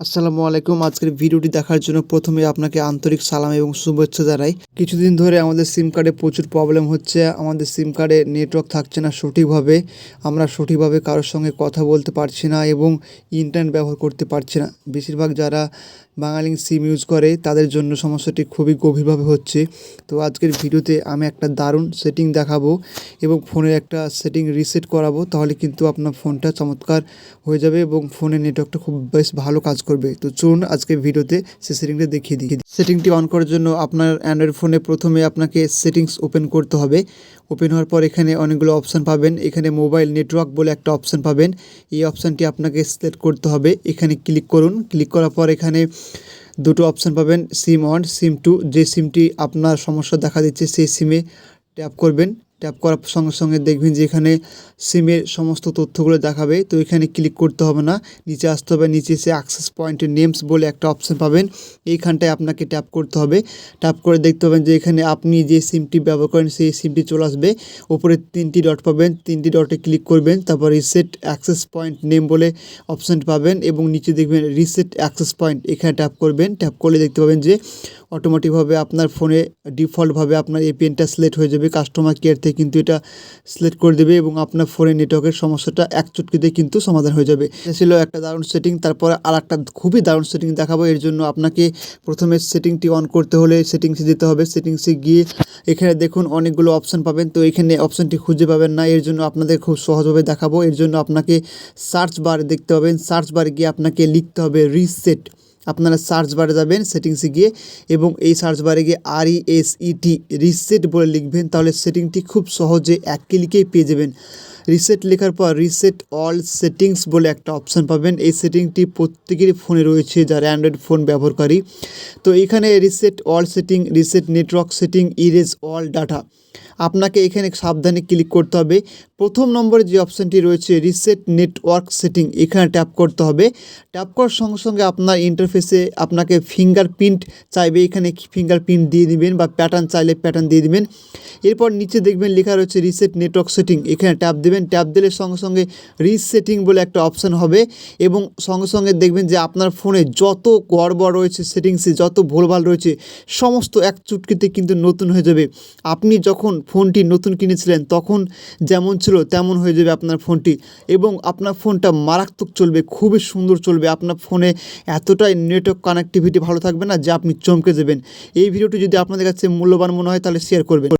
আসসালামু আলাইকুম। আজকের ভিডিওটি দেখার জন্য প্রথমে আপনাকে আন্তরিক সালাম এবং শুভেচ্ছা জানাই। কিছুদিন ধরে আমাদের সিম কার্ডে প্রচুর প্রবলেম হচ্ছে। আমাদের সিম কার্ডে নেটওয়ার্ক থাকছে না সঠিকভাবে। আমরা সঠিকভাবে কারোর সঙ্গে কথা বলতে পারছি না এবং ইন্টারনেট ব্যবহার করতে পারছি না। বেশিরভাগ যারা বাঙালি সিম ইউজ করে, তাদের জন্য সমস্যাটি খুবই গভীরভাবে হচ্ছে। তো আজকের ভিডিওতে আমি একটা দারুণ সেটিং দেখাবো এবং ফোনের একটা সেটিং রিসেট করাবো। তাহলে কিন্তু আপনার ফোনটা চমৎকার হয়ে যাবে এবং ফোনের নেটওয়ার্কটা খুব বেশ ভালো কাজ করবে। তো চলুন আজকে ভিডিওতে সে সেটিংটা দেখিয়ে দিই। সেটিংটি অন করার জন্য আপনার অ্যান্ড্রয়েড ফোনে প্রথমে আপনাকে সেটিংস ওপেন করতে হবে। ওপেন হওয়ার পর এখানে অনেকগুলো অপশান পাবেন। এখানে মোবাইল নেটওয়ার্ক বলে একটা অপশান পাবেন। এই অপশানটি আপনাকে সিলেক্ট করতে হবে। এখানে ক্লিক করুন। ক্লিক করার পর এখানে দুটো অপশান পাবেন সিম ওয়ান সিম টু যে সিমটি আপনার সমস্যা দেখা দিচ্ছে, সেই সিমে ট্যাপ করবেন। ট্যাপ করার সঙ্গে সঙ্গে দেখবেন যে এখানে সিমের সমস্ত তথ্যগুলো দেখাবে। তো এখানে ক্লিক করতে হবে না। নিচে আসতে হবে, নিচে এসে অ্যাক্সেস পয়েন্টের নেমস বলে একটা অপশান পাবেন। এইখানটায় আপনাকে ট্যাপ করতে হবে। ট্যাপ করে দেখতে পাবেন যে এখানে আপনি যে সিমটি ব্যবহার করেন, সেই সিমটি চলে আসবে। ওপরে তিনটি ডট পাবেন। তিনটি ডটে ক্লিক করবেন। তারপর রিসেট অ্যাক্সেস পয়েন্ট নেম বলে অপশান পাবেন এবং নিচে দেখবেন রিসেট অ্যাক্সেস পয়েন্ট এখানে ট্যাপ করবেন। ট্যাপ করলে দেখতে পাবেন যে অটোমেটিকভাবে আপনার ফোনে ডিফল্টভাবে আপনার এই পেনটা সিলেক্ট হয়ে যাবে। কাস্টমার কেয়ার থেকে কিন্তু এটা সিলেক্ট করে দেবে এবং আপনার ফোনের নেটওয়ার্কের সমস্যাটা এক চুটকিতে কিন্তু সমাধান হয়ে যাবে। এটা ছিল একটা দারুণ সেটিং তারপরে আর একটা খুবই দারুণ সেটিং দেখাবো। এর জন্য আপনাকে প্রথমে সেটিংটি অন করতে হলে সেটিংসে যেতে হবে। সেটিংসে গিয়ে এখানে দেখুন অনেকগুলো অপশান পাবেন। তো এখানে অপশানটি খুঁজে পাবেন না। এর জন্য আপনাদের খুব সহজভাবে দেখাবো। এর জন্য আপনাকে সার্চ বার দেখতে পাবেন। সার্চ বারে গিয়ে আপনাকে লিখতে হবে রিসেট আপনারা সার্চ বারে যাবেন সেটিংসে গিয়ে, এবং এই সার্চ বারে গিয়ে আর ই এস ইটি রিসেট বলে লিখবেন, তাহলে সেটিংটি খুব সহজে এক ক্লিকেই পেয়ে যাবেন। রিসেট লেখার পর রিসেট অল সেটিংস বলে একটা অপশান পাবেন। এই সেটিংটি প্রত্যেকেরই ফোনে রয়েছে যারা অ্যান্ড্রয়েড ফোন ব্যবহারকারী। তো এখানে reset all setting reset network setting erase all data আপনাকে এখানে সাবধানে ক্লিক করতে হবে। প্রথম নম্বরে যে অপশানটি রয়েছে রিসেট নেটওয়ার্ক সেটিং এখানে ট্যাপ করতে হবে। ট্যাপ করার সঙ্গে সঙ্গে আপনার ইন্টারফেসে আপনাকে ফিঙ্গারপ্রিন্ট চাইবে, এখানে ফিঙ্গারপ্রিন্ট দিয়ে দিবেন বা প্যাটার্ন চাইলে প্যাটার্ন দিয়ে দিবেন। এরপর নিচে দেখবেন লেখা রয়েছে রিসেট নেটওয়ার্ক সেটিং এখানে ট্যাপ দেবেন। ট্যাপ দিলে সঙ্গে সঙ্গে রিসেটিং বলে একটা অপশান হবে এবং সঙ্গে সঙ্গে দেখবেন যে আপনার ফোনে যত গড়বড় রয়েছে সেটিংসে যত ভুলভাল রয়েছে, সমস্ত এক চুটকিতে কিন্তু নতুন হয়ে যাবে। আপনি যখন ফোনটি নতুন কিনেছিলেন, তখন যেমন ছিল তেমন হয়ে যাবে আপনার ফোনটি। এবং আপনার ফোনটা মারাত্মক চলবে, খুবই সুন্দর চলবে। আপনার ফোনে এতটাই নেটওয়ার্ক কানেক্টিভিটি ভালো থাকবে না যে আপনি চমকে যাবেন। এই ভিডিওটি যদি আপনাদের কাছে মূল্যবান মনে হয় তাহলে শেয়ার করবেন।